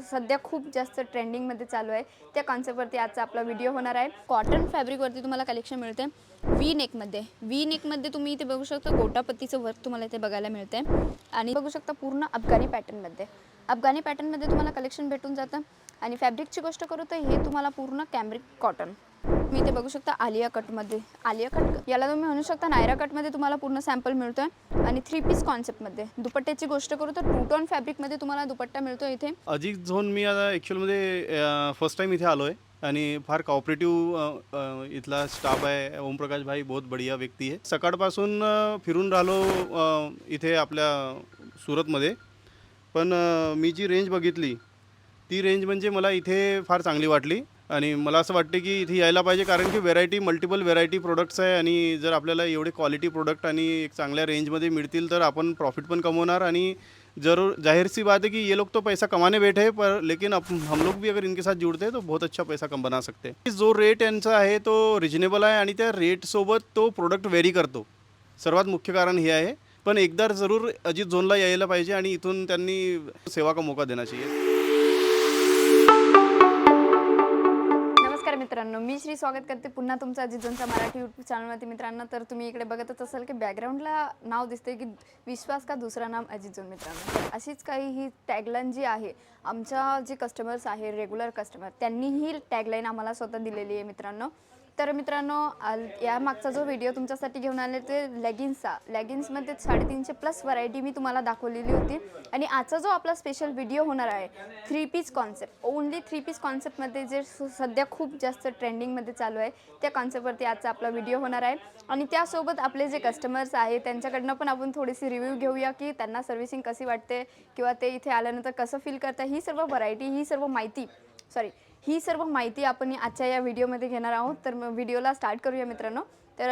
सध्या खूप जास्त ट्रेंडिंगमध्ये चालू आहे. त्या कॉन्सेप्टवरती आजचा आपला व्हिडिओ होणार आहे. कॉटन फॅब्रिकवरती तुम्हाला कलेक्शन मिळते. व्ही नेकमध्ये व्ही नेकमध्ये तुम्ही इथे बघू शकता गोटापत्तीचं वर्क तुम्हाला इथे बघायला मिळते. आणि बघू शकता पूर्ण अफगाणी पॅटर्नमध्ये अफगाणी पॅटर्नमध्ये तुम्हाला कलेक्शन भेटून जातं. आणि फॅब्रिकची गोष्ट करू तर हे तुम्हाला पूर्ण कॅम्ब्रिक कॉटन मी इथे बघू शकता आलिया कटमध्ये. आलिया कट? याला तुम्ही म्हणू शकता नायरा कटमध्ये तुम्हाला पूर्ण सॅम्पल मिळतोय आणि थ्री पीस कॉन्सेप्टमध्ये दुपट्ट्याची गोष्ट करू तर टू टॉन फॅब्रिकमध्ये तुम्हाला दुपट्टा मिळतो इथे. अजित झोन मी आता ॲक्च्युअलमध्ये फर्स्ट टाईम इथे आलो आहे आणि फार कॉपरेटिव्ह इथला स्टाफ आहे. ओमप्रकाश भाई बहुत बढिया व्यक्ती आहे. सकाळपासून फिरून राहिलो इथे आपल्या सुरतमध्ये. पण मी जी रेंज बघितली ती रेंज म्हणजे मला इथे फार चांगली वाटली. आणि मला असं वाटते की इथे यायला पाहिजे कारण की व्हेरायटी मल्टिपल व्हेरायटी प्रोडक्ट्स आहे आणि जर आपल्याला एवढे क्वालिटी प्रोडक्ट आणि एक चांगल्या रेंजमध्ये मिळतील तर आपण प्रॉफिट पण कमवणार आणि जरूर जाहिर सी बात है कि ये लोग तो पैसा कमाने बैठे हैं पर लेकिन अब हम लोग भी अगर इनके साथ जुड़ते हैं तो बहुत अच्छा पैसा कम बना सकते हैं। जो रेट यांचा आहे तो रिजनेबल आहे आणि त्या रेटसोबत तो प्रोडक्ट व्हेरी करतो. सर्वात मुख्य कारण हे आहे. पण एकदा जरूर अजित झोनला यायला पाहिजे आणि इथून त्यांनी सेवा का मौका देना मित्रांनो मी श्री स्वागत करते पुन्हा तुमचा अजितजनचा मराठी यूट्यूब चॅनलवरती मित्रांनो तर तुम्ही इकडे बघतच असाल की बॅकग्राऊंडला नाव दिसते की विश्वास का दुसरा नाम अजितजन मित्रांनो. अशीच काही ही टॅगलाईन जी आहे आमच्या जे कस्टमर्स आहे रेग्युलर कस्टमर त्यांनी ही टॅगलाईन आम्हाला स्वतः दिलेली आहे मित्रांनो. तर मित्रांनो या मागचा जो व्हिडिओ तुमच्यासाठी घेऊन आले ते लेगिन्सचा लेगिन्समध्ये साडेतीनशे प्लस व्हरायटी मी तुम्हाला दाखवलेली होती. आणि आजचा जो आपला स्पेशल व्हिडिओ होणार आहे three piece concept only three piece कॉन्सेप्टमध्ये जे सध्या खूप जास्त ट्रेंडिंगमध्ये चालू आहे त्या कॉन्सेप्टवरती आजचा आपला व्हिडिओ होणार आहे. आणि त्यासोबत आपले जे कस्टमर्स आहे त्यांच्याकडनं पण आपण थोडीशी रिव्ह्यू घेऊया की त्यांना सर्व्हिसिंग कशी वाटते किंवा ते इथे आल्यानंतर कसं फील करतं ही सर्व व्हरायटी ही सर्व माहिती सॉरी ही सर्व माहिती आपण आजच्या या व्हिडिओमध्ये घेणार आहोत. तर मग व्हिडिओला स्टार्ट करूया मित्रांनो. तर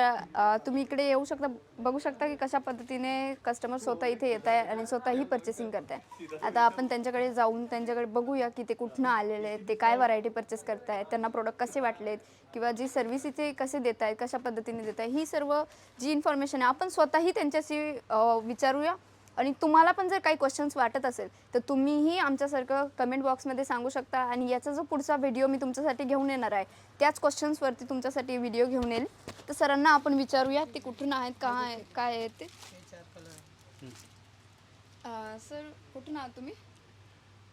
तुम्ही इकडे येऊ शकता बघू शकता की कशा पद्धतीने कस्टमर स्वतः इथे येत आहे आणि स्वतःही पर्चेसिंग करत आहे. आता आपण त्यांच्याकडे जाऊन त्यांच्याकडे बघूया की ते कुठनं आलेले आहेत ते काय व्हरायटी परचेस करत आहेत त्यांना प्रोडक्ट कसे वाटलेत किंवा जी सर्व्हिस इथे कसे देत आहेत कशा पद्धतीने देत आहे ही सर्व जी इन्फॉर्मेशन आहे आपण स्वतःही त्यांच्याशी विचारूया. आणि तुम्हाला पण जर काही क्वेश्चन्स वाटत असेल तर तुम्हीही आमच्यासारखं कमेंट बॉक्समध्ये सांगू शकता. आणि याचा जो पुढचा व्हिडिओ मी तुमच्यासाठी घेऊन येणार आहे त्याच क्वेश्चन्सवरती तुमच्यासाठी व्हिडिओ घेऊन येईल. तर सरांना आपण विचारूया ते कुठून आहेत का आहे काय आहेत ते? सर कुठून आहात तुम्ही?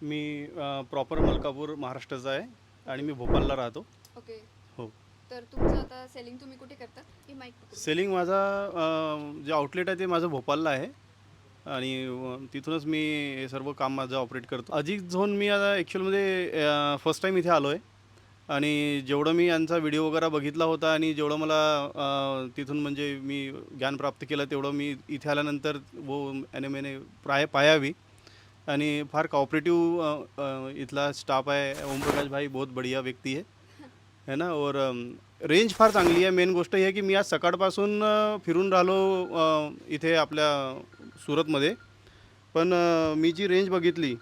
मी प्रॉपर मलकापूर महाराष्ट्राचा आहे आणि मी भोपाळला राहतो. ओके हो. तर तुमचं आता सेलिंग तुम्ही कुठे करता? ही माईक सेलिंग माझा अ, जे आउटलेट आहे ते माझं भोपाळला आहे. आणि तिथूनच मी हे सर्व काम माझं ऑपरेट करतो. अजिक झोन मी आता ॲक्च्युअलमध्ये फर्स्ट टाईम इथे आलो आहे आणि जेवढं मी यांचा व्हिडिओ वगैरे बघितला होता आणि जेवढं मला तिथून म्हणजे मी ज्ञान प्राप्त केलं तेवढं मी इथे आल्यानंतर वो एन एम एने प्राय पायावी आणि फार कॉपरेटिव्ह इथला स्टाफ आहे ओमप्रकाश भाई बहुत बढिया व्यक्ती आहे. है ना? और रेंज फार चांगली आहे. मेन गोष्ट ही आहे की मी आज सकाळपासून फिरून राहिलो इथे आपल्या सुरतमध्ये. पण मी जी रेंज बघितली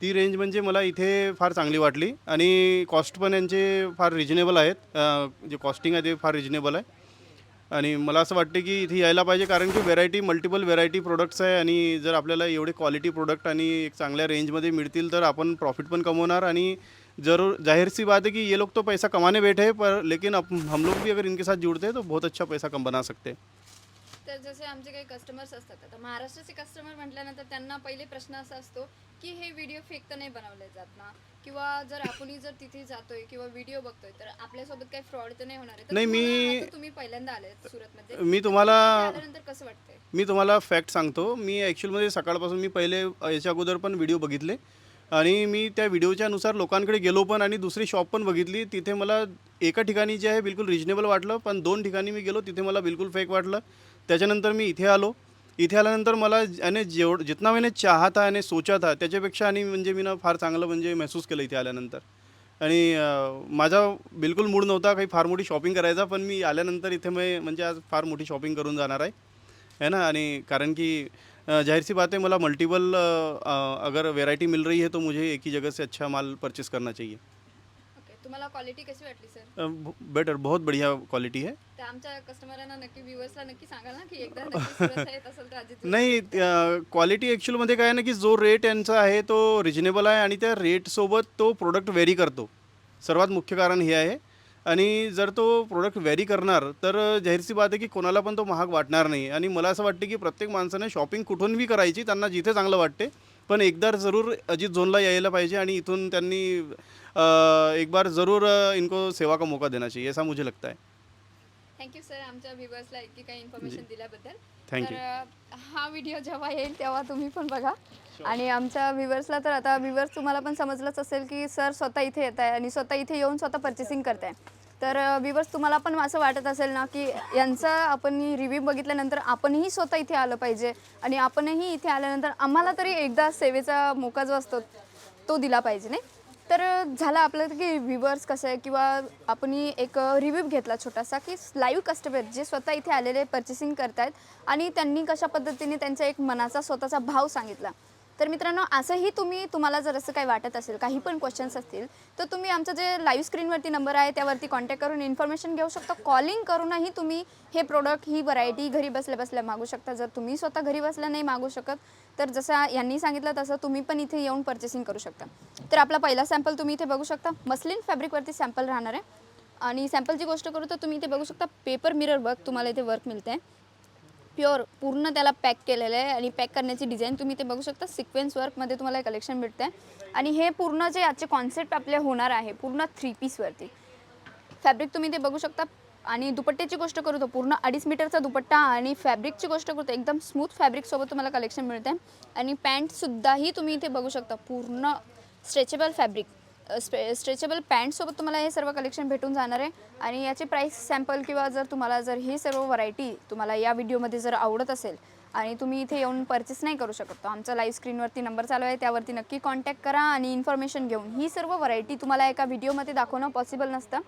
ती रेंज म्हणजे मला इथे फार चांगली वाटली आणि कॉस्ट पण यांचे फार रिजनेबल आहेत. जे कॉस्टिंग आहे ते फार रिजनेबल आहे. आणि मला असं वाटते की इथे यायला पाहिजे कारण की व्हेरायटी मल्टिपल व्हेरायटी प्रोडक्ट्स आहे आणि जर आपल्याला एवढे क्वालिटी प्रोडक्ट आणि एक चांगल्या रेंजमध्ये मिळतील तर आपण प्रॉफिट पण कमवणार आणि जरूर जाहिर सी बात है कि ये लोग तो पैसा कमाने बैठे हैं पर लेकिन अप, हम लोग भी अगर इनके साथ जुड़ते हैं तो बहुत अच्छा पैसा कम बना सकते हैं. तर जसे आमचे काही कस्टमर्स असतात आता महाराष्ट्राचे कस्टमर म्हटल्यानंतर त्यांना पहिले प्रश्न असा असतो की हे व्हिडिओ फेक तर नाही बनवले जात ना? किंवा जर आपणही जर तिथे जातोय किंवा व्हिडिओ बघतोय तर आपल्यासोबत काही फ्रॉड तर नाही होणार आहे. तर नाही, तुम्हाला मी- आता तुम्ही पहिल्यांदा आले सुरतमध्ये. मी तुम्हाला- आल्यानंतर कसं वाटतंय? मी तुम्हाला फॅक्ट सांगतो. मी ॲक्च्युअलमध्ये सकाळपासून मी पहिले याच्या अगोदर पण व्हिडिओ बघितले. आणि मी त्या व्हिडिओच्या नुसार लोकांकडे गेलो पण आणि दुसरी शॉप पण बघितली. तिथे मला एका ठिकाणी जे आहे बिलकुल रिजनेबल वाटलं पण दोन ठिकाणी मी गेलो तिथे मला बिलकुल फेक वाटलं. त्याच्यानंतर मी इथे आलो. इथे आल्यानंतर मला याने जेवढ जितना मी चाहा था आणि सोचा था त्याच्यापेक्षा आणि म्हणजे मी ना फार चांगलं म्हणजे महसूस केलं इथे आल्यानंतर. आणि माझा बिलकुल मूड नव्हता काही फार मोठी शॉपिंग करायचा पण मी आल्यानंतर इथे मी म्हणजे आज फार मोठी शॉपिंग करून जाणार आहे. है ना? आणि कारण की अ, जाहिर सी बात है मला मल्टीपल अगर व्हेरायटी मिल रही है तो मुझे एक ही जगह से अच्छा माल परचेस करना चाहिए. तुम्हाला क्वालिटी कशी वाटली सर बेटर बहुत बढ़िया क्वालिटी है। तर आमच्या कस्टमरांना नक्की व्ह्युअर्सला नक्की सांगाल ना की एकदा नक्की सुरतला येत असेल तर अजित नाही क्वालिटी ॲक्च्युअलमध्ये काय आहे ना की जो रेट यांचा आहे तो रिजनेबल आहे आणि त्या रेटसोबत तो प्रोडक्ट व्हेरी करतो. सर्वात मुख्य कारण हे आहे. आणि जर तो प्रोडक्ट व्हेरी करणार तर जाहीरची बात आहे की कोणाला पण तो महाग वाटणार नाही. आणि मला असं वाटते की प्रत्येक माणसाने शॉपिंग कुठूनही करायची त्यांना जिथे चांगलं वाटते पण एकदा जरूर अजित झोनला यायला पाहिजे आणि इथून त्यांनी एक बार ज़रूर इनको सेवा का मौका देना चाहिए ऐसा मुझे लगता है. थँक्यू सर आमच्या व्ह्युअर्सला इतकी काही इन्फॉर्मेशन दिल्याबद्दल. Thank तर you. अ, हा व्हिडिओ जेव्हा येईल तेव्हा तुम्ही पण बघा. आणि आमच्या व्ह्युअर्सला तर आता व्ह्युअर्स तुम्हाला पण समजलंच असेल की सर स्वतः इथे येत आहे आणि स्वतः इथे येऊन स्वतः पर्चेसिंग करत आहे तर विवर्स तुम्हाला पण असं वाटत असेल ना की यांचा आपण रिव्ह्यू बघितल्यानंतर आपणही स्वतः इथे आलं पाहिजे आणि आपणही इथे आल्यानंतर आम्हाला तरी एकदा सेवेचा मोका जो असतो तो दिला पाहिजे नाही? तर झालं आपलं की व्ह्युअर्स कसं आहे किंवा आपण एक रिव्ह्यू घेतला छोटासा की लाईव्ह कस्टमर जे स्वतः इथे आलेले पर्चेसिंग करतायत आणि त्यांनी कशा पद्धतीने त्यांचा एक मनाचा स्वतःचा भाव सांगितला. तर मित्रांनो असंही तुम्ही तुम्हाला जर असं काही वाटत असेल काही पण क्वेश्चन्स असतील तर तुम्ही आमचं जे लाईव्ह स्क्रीनवरती नंबर आहे त्यावरती कॉन्टॅक्ट करून इन्फॉर्मेशन घेऊ शकता. कॉलिंग करूनही तुम्ही हे प्रोडक्ट ही व्हरायटी घरी बसल्या बसल्या मागू शकता. जर तुम्ही स्वतः घरी बसल्या नाही मागू शकत तर जसं यांनी सांगितलं तसं तुम्ही पण इथे येऊन पर्चेसिंग करू शकता. तर आपला पहिला सॅम्पल तुम्ही इथे बघू शकता. मस्लिन फॅब्रिकवरती सॅम्पल राहणार आहे. आणि सॅम्पलची गोष्ट करू तर तुम्ही इथे बघू शकता पेपर मिरर वर्क तुम्हाला इथे वर्क मिळते आहे प्युअर पूर्ण त्याला पॅक केलेलं आहे आणि पॅक करण्याची डिझाईन तुम्ही ते बघू शकता. सिक्वेन्स वर्कमध्ये तुम्हाला कलेक्शन भेटतं आहे आणि हे पूर्ण जे आजचे कॉन्सेप्ट आपले होणार आहे पूर्ण थ्री पीसवरती फॅब्रिक तुम्ही ते बघू शकता. आणि दुपट्ट्याची गोष्ट करू तर पूर्ण अडीच मीटरचा दुपट्टा आणि फॅब्रिकची गोष्ट करू एकदम स्मूथ फॅब्रिकसोबत तुम्हाला कलेक्शन मिळते आणि पॅन्टसुद्धाही तुम्ही इथे बघू शकता पूर्ण स्ट्रेचेबल फॅब्रिक स्ट्रे स्ट्रेचेबल पॅन्टसोबत तुम्हाला हे सर्व कलेक्शन भेटून जाणार आहे. आणि याचे प्राईस सॅम्पल किंवा जर तुम्हाला जर ही सर्व व्हरायटी तुम्हाला या व्हिडिओमध्ये जर आवडत असेल आणि तुम्ही इथे येऊन परचेस नाही करू शकत तर आमचा लाईव्ह स्क्रीनवरती नंबर चालू आहे. त्यावरती नक्की कॉन्टॅक्ट करा आणि इन्फॉर्मेशन घेऊन ही सर्व व्हरायटी तुम्हाला एका व्हिडिओमध्ये दाखवणं पॉसिबल नसतं.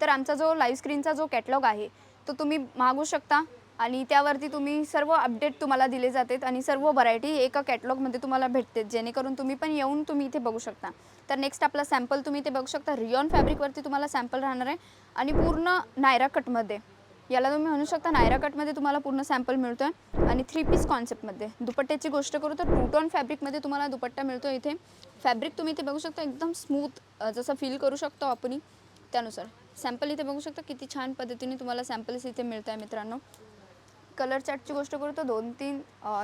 तर आमचा जो लाईव्ह स्क्रीनचा जो कॅटलॉग आहे तो तुम्ही मागू शकता. आणि त्यावरती तुम्ही सर्व अपडेट तुम्हाला दिले जातात आणि सर्व व्हरायटी एका कॅटलॉगमध्ये तुम्हाला भेटते जेणेकरून तुम्ही पण येऊन तुम्ही इथे बघू शकता. तर नेक्स्ट आपला सॅम्पल तुम्ही इथे बघू शकता. रियॉन फॅब्रिकवरती तुम्हाला सॅम्पल राहणार आहे आणि पूर्ण नायरा कटमध्ये याला तुम्ही म्हणू शकता नायरा कटमध्ये तुम्हाला पूर्ण सॅम्पल मिळतो आहे आणि थ्री पीस कॉन्सेप्टमध्ये दुपट्ट्याची गोष्ट करू तर टूटॉन फॅब्रिकमध्ये तुम्हाला दुपट्टा मिळतो इथे. फॅब्रिक तुम्ही इथे बघू शकता एकदम स्मूथ जसं फील करू शकतो आपण त्यानुसार. सॅम्पल इथे बघू शकता किती छान पद्धतीने तुम्हाला सॅम्पल्स इथे मिळत आहे मित्रांनो. कलर चार्टची गोष्ट करू तर दोन तीन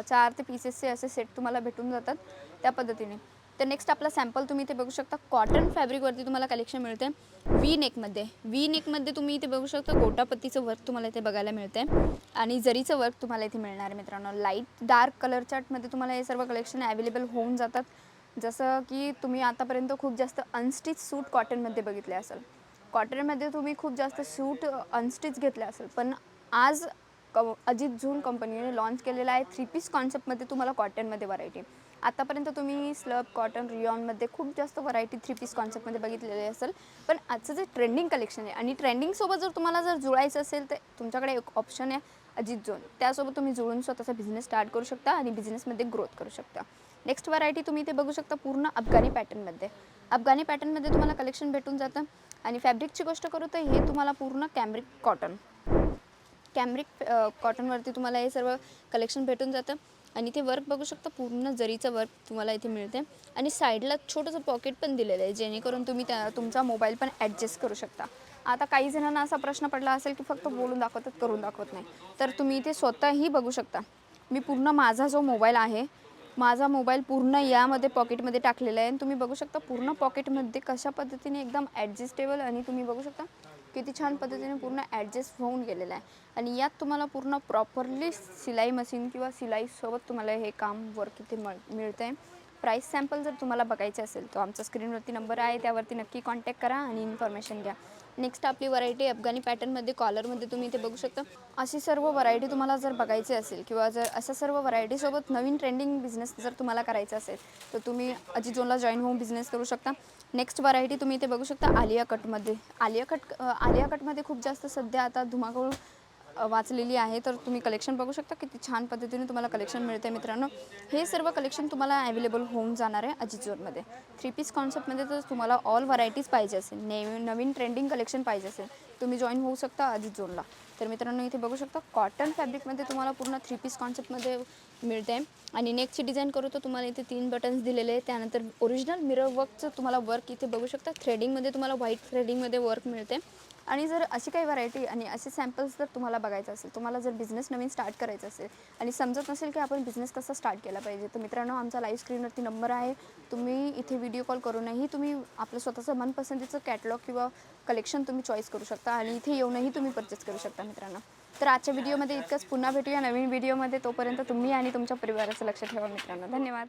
चार ते पीसेसचे असे सेट तुम्हाला भेटून जातात त्या पद्धतीने. तर नेक्स्ट आपला सॅम्पल तुम्ही इथे बघू शकता. कॉटन फॅब्रिकवरती तुम्हाला कलेक्शन मिळते. व्ही नेकमध्ये व्ही नेकमध्ये तुम्ही इथे बघू शकता गोटापत्तीचं वर्क तुम्हाला इथे बघायला मिळते. आणि जरीचं वर्क तुम्हाला इथे मिळणार आहे मित्रांनो. लाइट डार्क कलर चार्टमध्ये तुम्हाला हे सर्व कलेक्शन अवेलेबल होऊन जातात. जसं की तुम्ही आतापर्यंत खूप जास्त अनस्टिच सूट कॉटनमध्ये बघितले असेल. कॉटनमध्ये तुम्ही खूप जास्त सूट अनस्टिच घेतले असेल. पण आज क अजित झून कंपनीने लॉन्च केलेला आहे थ्री पीस कॉन्सेप्टमध्ये तुम्हाला कॉटनमध्ये व्हरायटी आतापर्यंत तुम्ही स्लब कॉटन रियॉनमध्ये खूप जास्त व्हरायटी थ्री पीस कॉन्सेप्टमध्ये बघितलेली असेल. पण आजचं जे ट्रेंडिंग कलेक्शन आहे आणि ट्रेंडिंगसोबत जर तुम्हाला जर जुळायचं असेल तर तुमच्याकडे एक ऑप्शन आहे अजित झोन. त्यासोबत तुम्ही जुळून स्वतःचा बिझनेस स्टार्ट करू शकता आणि बिझनेसमध्ये ग्रोथ करू शकता. नेक्स्ट व्हरायटी तुम्ही इथे बघू शकता पूर्ण अफगाणी पॅटर्नमध्ये अफगाणी पॅटर्नमध्ये तुम्हाला कलेक्शन भेटून जातं आणि फॅब्रिकची गोष्ट करू तर हे तुम्हाला पूर्ण कॅम्ब्रिक कॉटन कॅमरिक कॉटनवरती तुम्हाला हे सर्व कलेक्शन भेटून जातं. आणि ते वर्क बघू शकता पूर्ण जरीचं वर्क तुम्हाला इथे मिळते. आणि साईडला छोटंसं पॉकेट पण दिलेलं आहे जेणेकरून तुम्ही त्या तुमचा मोबाईल पण ॲडजस्ट करू शकता. आता काही जणांना असा प्रश्न पडला असेल की फक्त बोलून दाखवतात करून दाखवत नाही. तर तुम्ही इथे स्वतःही बघू शकता. मी पूर्ण माझा जो मोबाईल आहे माझा मोबाईल पूर्ण यामध्ये पॉकेटमध्ये टाकलेला आहे. आणि तुम्ही बघू शकता पूर्ण पॉकेटमध्ये कशा पद्धतीने एकदम ॲडजस्टेबल आणि तुम्ही बघू शकता किती छान पद्धतीने पूर्ण ॲडजस्ट होऊन गेलेलं आहे. आणि यात तुम्हाला पूर्ण प्रॉपरली सिलाई मशीन किंवा सिलाईसोबत तुम्हाला हे काम वर्क इथे मळ मिळतं आहे प्राईस सॅम्पल जर तुम्हाला बघायचे असेल तर आमचा स्क्रीनवरती नंबर आहे त्यावरती नक्की कॉन्टॅक्ट करा आणि इन्फॉर्मेशन घ्या. नेक्स्ट आपली व्हरायटी अफगाणी पॅटर्नमध्ये कॉलरमध्ये तुम्ही इथे बघू शकता. अशी सर्व व्हरायटी तुम्हाला जर बघायची असेल किंवा जर अशा सर्व व्हरायटीसोबत नवीन ट्रेंडिंग बिझनेस जर तुम्हाला करायचा असेल तर तुम्ही अजित जोनला जॉईन होऊन बिझनेस करू शकता. नेक्स्ट व्हरायटी तुम्ही इथे बघू शकता आलिया कटमध्ये. आलिया कट आलिया कटमध्ये खूप जास्त सध्या आता धुमाकूळ वाचलेली आहे तर तुम्ही कलेक्शन बघू शकता. किती छान पद्धतीने तुम्हाला कलेक्शन मिळते मित्रांनो. हे सर्व कलेक्शन तुम्हाला अवेलेबल होऊन जाणार आहे अजिजोरमध्ये थ्री पीस कॉन्सेप्टमध्ये तर तुम्हाला ऑल व्हरायटीज पाहिजे असेल. ने नवीन ट्रेंडिंग कलेक्शन पाहिजे असेल. तुम्ही जॉईन होऊ शकता अजित झोनला तर मित्रांनो इथे बघू शकता कॉटन फॅब्रिकमध्ये तुम्हाला पूर्ण थ्री पीस कॉन्सेप्टमध्ये मिळते आणि नेकची डिझाईन करू तर तुम्हाला इथे तीन बटन्स दिलेले आहे त्यानंतर ओरिजिनल मिरर वर्कचं तुम्हाला वर्क इथे बघू शकता. थ्रेडिंगमध्ये तुम्हाला व्हाईट थ्रेडिंगमध्ये वर्क मिळते आणि जर अशी काही व्हरायटी आणि असे सॅम्पल्स जर तुम्हाला बघायचं असेल तुम्हाला जर बिझनेस नवीन स्टार्ट करायचा असेल आणि समजत नसेल की आपण बिझनेस कसा स्टार्ट केला पाहिजे तर मित्रांनो आमचा लाईव्ह स्क्रीनवरती नंबर आहे. तुम्ही इथे व्हिडिओ कॉल करूनही तुम्ही आपलं स्वतःचं मनपसंतीचं कॅटलॉग किंवा कलेक्शन तुम्ही चॉईस करू शकता आणि इथे येऊनही तुम्ही परचेस करू शकता मित्रांनो. तर आजच्या व्हिडिओमध्ये इतकंच. पुन्हा भेटूया नवीन व्हिडिओमध्ये तोपर्यंत तुम्ही आणि तुमच्या परिवाराचं लक्ष ठेवा मित्रांनो. धन्यवाद.